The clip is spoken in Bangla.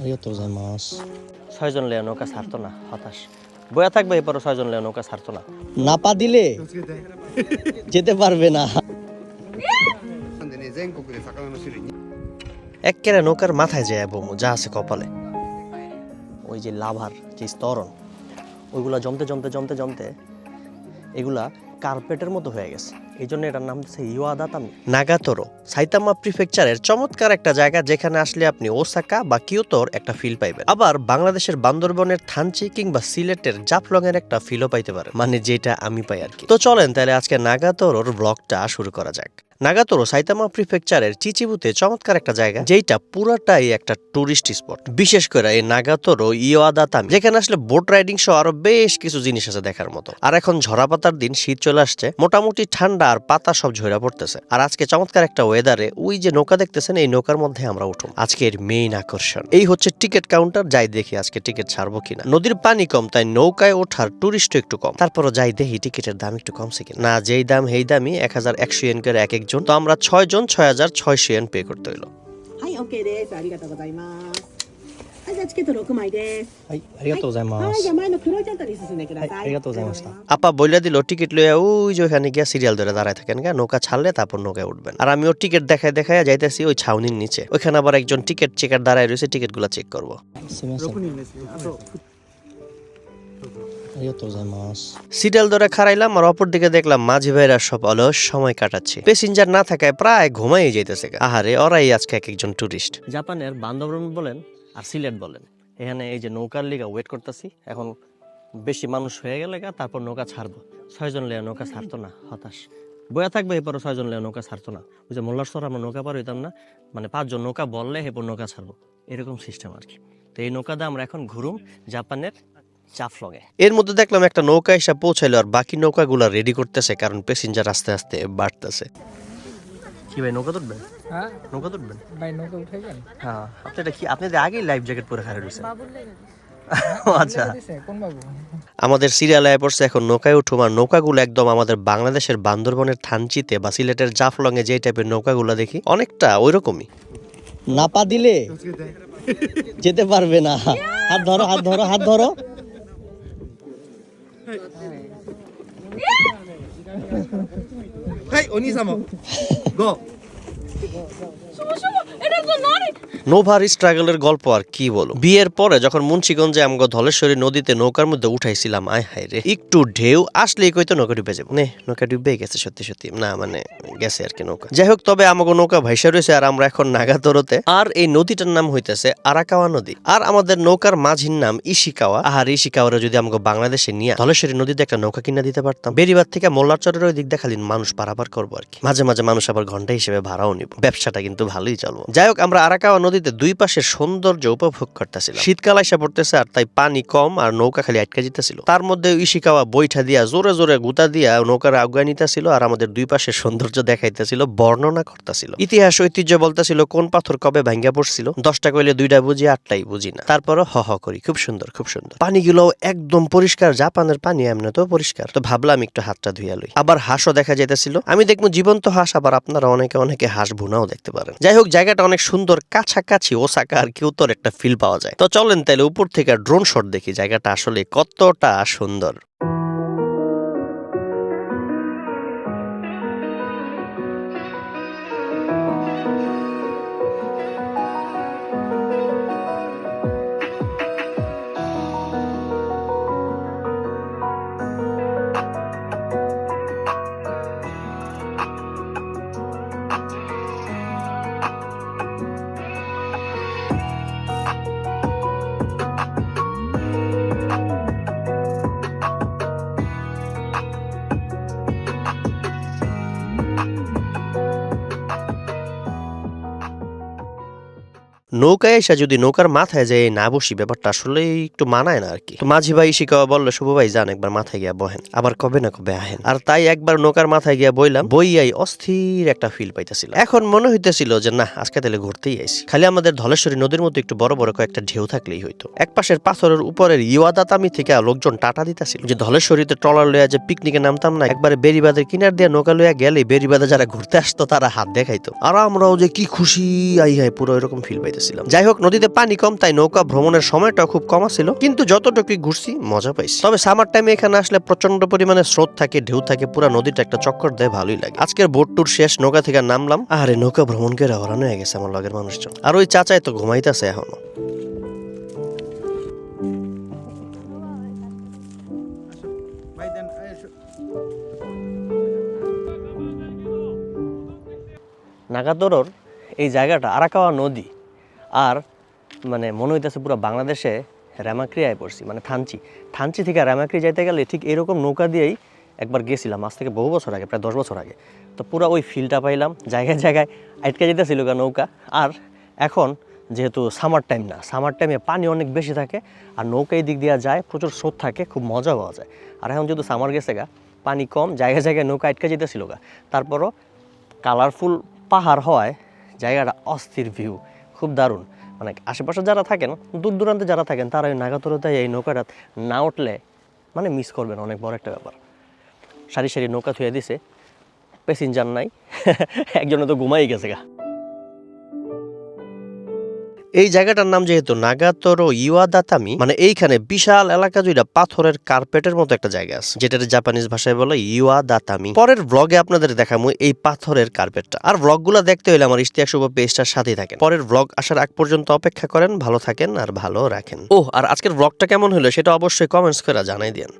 ありがとうございます。 ছয়জন লেয়া নৌকা ছাড়তো না হতাশ বয়া থাকবে এরপরও ছয়জন লেয়া নৌকা ছাড়তো না নাপা দিলে যেতে পারবে নাなんでね全国で魚の種類に একেবারে নৌকার মাথায় যায় বমু যা আছে কপালে ওই যে লাভার যে স্তরণ ওইগুলা জমতে জমতে জমতে জমতে এগুলা কার্পেটের মতো হয়ে গেছে এই জন্য এটার নাম হচ্ছে ইওয়াদাতামি নাগাতোরো। সাইতামা প্রিফেকচারের চমৎকার একটা জায়গা যেখানে আসলে আপনি ওসাকা বা কিয়োতোর একটা ফিল পাইবেন। আবার বাংলাদেশের বান্দরবনের থানচি কিংবা সিলেটের জাফলং এর একটা ফিলও পাইতে পারেন। মানে যেটা আমি পাই আর কি। তো চলেন তাহলে আজকে নাগাতোরোর ব্লগটা শুরু করা যাক। নাগাতোরো সাইতামা প্রিফেকচারের চিচিবুতে চমৎকার একটা জায়গা যেটা পুরাটাই একটা টুরিস্ট স্পট বিশেষ করে এই নাগাতোরো ইওয়াদাতামি, যেখানে আসলে বোট রাইডিং সহ আরও বেশ কিছু জিনিস আছে দেখার মতো। আর এখন ঝরা পাতার দিন, শীত চলে আসছে, মোটামুটি ঠান্ডা আর পাতা সব ঝরা পড়তেছে। আর আজকে চমৎকার একটা ওয়েদারে ওই যে নৌকা দেখতেছেন, এই নৌকার মধ্যে আমরা উঠুম আজকের মেইন আকর্ষণ, এই হচ্ছে টিকিট কাউন্টার যাই দেখি আজকে টিকিট ছাড়বো কিনা। নদীর পানি কম, তাই নৌকায় ওঠার টুরিস্ট একটু কম। তারপরও যাই দেখি টিকিটের দাম একটু কমছে কিনা। না, যেই দাম সেই দামই, এক হাজার একশো এন করে এক জন তো আমরা ছয় জন ছয় হাজার ছয়শো এন পে করতে হইল। আপা বইলা দিল টিকিট লইয়া ওই যে ওখানে গিয়া সিরিয়াল ধরে দাঁড়ায় থাকেন গা নৌকা ছাড়লে তারপর নৌকায় উঠবেন। আর আমি ওর টিকিট দেখায় দেখায় যাইতেছি ওই ছাউনির নিচে। ওইখানে আবার একজন টিকিট চেকার দাঁড়ায় রয়েছে টিকিটগুলা চেক করব সিডাল ধরে খাড়াইলাম আর অপর দিকে দেখলাম মাঝি ভাইরা সব অলস সময় কাটাচ্ছে। প্যাসেঞ্জার না থাকায় প্রায় ঘুমাই যেতেছে আহারে ওরাই আজকে এক একজন টুরিস্ট। জাপানের বান্দরবন বলেন আর সিলেট বলেন। এখানে এই যে নৌকার লিগা ওয়েট করতেছি এখন বেশি মানুষ হয়ে গেলে তারপর নৌকা ছাড়বো। ছয়জন লেয়া নৌকা ছাড়তো না হতাশ। বয়া থাকবে এরপরও ছয়জন লেয়া নৌকা ছাড়তো না। ওই যে মোল্লার সর আমরা নৌকা পার হইতাম না মানে পাঁচজন নৌকা বললে এরপর নৌকা ছাড়বো। এরকম সিস্টেম আর কি। তো এই নৌকা দিয়ে আমরা এখন ঘুরুম জাপানের চাফলঙে এর মধ্যে দেখলাম একটা নৌকা এসে পৌঁছাইলো আর বাকি নৌকাগুলো রেডি করতেছে কারণ প্যাসেঞ্জার আস্তে আস্তে বাড়তেছে। কি ভাই নৌকা তুলবেন? হ্যাঁ? নৌকা তুলবেন? ভাই নৌকা উঠাইবেন হ্যাঁ আপনি এটা কি আপনি তো আগেই লাইফ জ্যাকেট পরে খারাপ রয়েছেন। আচ্ছা। দিছে কোন বাবু? আমাদের সিরিয়াল আয় পড়ছে এখন নৌকায় উঠুম আর নৌকাগুলো একদম আমাদের বাংলাদেশের বান্দরবনের থানচিতে বা সিলেটের জাফলং এ যে টাইপের নৌকাগুলো দেখি অনেকটা ওই ওইরকমই। নাপা দিলে যেতে পারবে না। হাত ধরো হাত ধরো হাত ধরো। はい、お兄様。ゴー。もそも、なん নোভার স্ট্রাগলের গল্প আর কি বলো? বিয়ের পরে যখন মুন্সিগঞ্জে আমগো ধলেশ্বরী নদীতে নৌকার মধ্যে উঠাইছিলাম, আয় হায় রে। একটু ঢেউ আসলেই কইতো নৌকা ডুবে যাব। নে, নৌকা ডুবে গেছে সত্যি সত্যি। না মানে গেছে আর কি নৌকা। যাই হোক, তবে আমাগো নৌকা ভাইসা রয়েছে আর আমরা এখন নাগাতরতে। আর এই নদীটার নাম হইতেছে আরাকাওয়া নদী। আর আমাদের নৌকার মাঝির নাম ইশিকাওয়া। আর ইশিকাওয়ারে যদি আমাকে বাংলাদেশে নিয়ে ধলেশ্বরী নদীতে একটা নৌকা কিনা দিতে পারতাম। বেরিবার থেকে মোল্লারচরের ওই দিক দিয়ে খালি মানুষ পারাপার করব আর কি। মাঝে মাঝে মানুষ আবার ঘণ্টা হিসেবে ভাড়াও নিব। ব্যবসাটা কিন্তু ভালোই চলবো। যাই হোক, আমরা আরাকাওয়া নদীতে দুই পাশে সৌন্দর্য উপভোগ করতেছিলাম শীতকাল এসে পড়তেছে আর তাই পানি কম আর নৌকা খালি আটকা যেতেছিল। তার মধ্যে ইশিকাওয়া বৈঠা দিয়া জোরে জোরে গুতা দিয়া নৌকার আগুয়া নিতেছিল আর আমাদের দুই পাশে সৌন্দর্য দেখাইতেছিল, বর্ণনা করতেছিল। ইতিহাস ঐতিহ্য বলতেছিল কোন পাথর কবে ভাঙ্গা পড়ছিল, দশটা কইলে দুইটা বুঝি, আটটাই বুঝি না। তারপরও হ হ করি, খুব সুন্দর খুব সুন্দর। পানিগুলো একদম পরিষ্কার, জাপানের পানি এমনি তো পরিষ্কার। তো ভাবলাম একটু হাতটা ধুইয়া লই। আবার হাঁসও দেখা যাইতেছিল। আমি দেখব জীবন্ত হাঁস, আবার আপনারা অনেকে অনেকে হাঁস ভুনাও দেখতে পারেন। যাই হোক, জায়গাটা অনেক সুন্দর কাছাকাছি ওসাকা আর কিউতোর একটা ফিল পাওয়া যায়। তো চলেন তাহলে উপর থেকে ড্রোন শট দেখি, জায়গাটা আসলে কতটা সুন্দর। নৌকায় এসে যদি নৌকার মাথায় যায় না বসি, ব্যাপারটা আসলে একটু মানায় না আর কি তো মাঝি ভাই শিকাওয়া বলল, শুভ ভাই, যান একবার মাথায় গিয়া বহেন। আবার কবে না কবে আহেন। আর তাই একবার নৌকার মাথায় গিয়া বইলাম, বইয়াই অস্থির একটা ফিল পাইতেছিল। এখন মনে হইতেছিল যে, না, আজকে তাহলে ঘুরতেই আইসি। খালি আমাদের ধলেশ্বরী নদীর মতো একটু বড় বড় কয়েকটা ঢেউ থাকলেই হইতো। এক পাশের পাথরের উপরের ইওয়াদাতামি থেকে লোকজন টাটা দিতেছিল। যে ধলেশ্বরীতে ট্রলার লইয়া যে পিকনিকে নামতাম না, একবারে বেরিবাদের কিনার দিয়ে নৌকা লইয়া গেলে বেরিবাদে যারা ঘুরতে আসতো, তারা হাত দেখাইতো। আর আমরাও যে কি খুশি, আই হাই পুরো এরকম ফিল পাইতেছিলাম গেছিলাম। যাই হোক নদীতে পানি কম তাই নৌকা ভ্রমণের সময়টা খুব কম ছিল কিন্তু যতটুকুই ঘুরছি মজা পাইছি। তবে সামার টাইমে এখানে আসলে প্রচণ্ড পরিমাণে স্রোত থাকে ঢেউ থাকে পুরো নদীটা একটা চক্কর দেয় ভালোই লাগে। আজকের বোট ট্যুর শেষ নৌকা থেকে নামলাম। আরে নৌকা ভ্রমণ করে হরানো হয়ে গেছে আমার লগের মানুষজন। আর ওই চাচাই তো ঘুমাইতেছে এখনও। নাগাতরর এই জায়গাটা আরাকাওয়া নদী। আর মানে মনে হইতেছে পুরো বাংলাদেশে রেমাক্রিয়ায় পড়ছি মানে থানচি। থানচি থেকে রেমাক্রি যাইতে গেলে ঠিক এরকম নৌকা দিয়েই একবার গেছিলাম, আজ থেকে বহু বছর আগে, প্রায় দশ বছর আগে। তো পুরো ওই ফিলটা পাইলাম, জায়গায় জায়গায় আটকে যেতেছিল নৌকা। আর এখন যেহেতু সামার টাইম না, সামার টাইমে পানি অনেক বেশি থাকে, আর নৌকা এই দিক দিয়ে যায়, প্রচুর স্রোত থাকে, খুব মজা পাওয়া যায়। আর এখন যেহেতু সামার গেছে গা, পানি কম, জায়গায় জায়গায় নৌকা আটকে যেতেছিল গা। তারপরও কালারফুল পাহাড় হওয়ায় জায়গাটা অস্থির ভিউ খুব দারুণ। মানে আশেপাশে যারা থাকেন দূর দূরান্তে যারা থাকেন তারা এই নাগাতরতে এই নৌকাটা না উঠলে মানে মিস করবেন, অনেক বড় একটা ব্যাপার। সারি সারি নৌকা থুয়ে দিছে প্যাসেঞ্জার নাই একজনে তো ঘুমাই গেছে গা। এই জায়গাটার নাম যেহেতু নাগাতোরো ইওয়াদাতামি মানে এইখানে বিশাল এলাকা জুড়ে পাথরের কার্পেটের মতো একটা জায়গা আছে যেটা জাপানিজ ভাষায় বলে ইওয়াদাতামি। পরের ব্লগে আপনাদের দেখাবো এই পাথরের কার্পেটটা। আর ব্লগগুলো দেখতে হলে আমার ইশতিয়াক শুভ পেজটার সাথেই থাকেন। পরের ব্লগ আসার আগ পর্যন্ত অপেক্ষা করেন, ভালো থাকেন আর ভালো রাখেন। ও আর আজকের ব্লগটা কেমন হলো সেটা অবশ্যই কমেন্টস করে জানাই দিন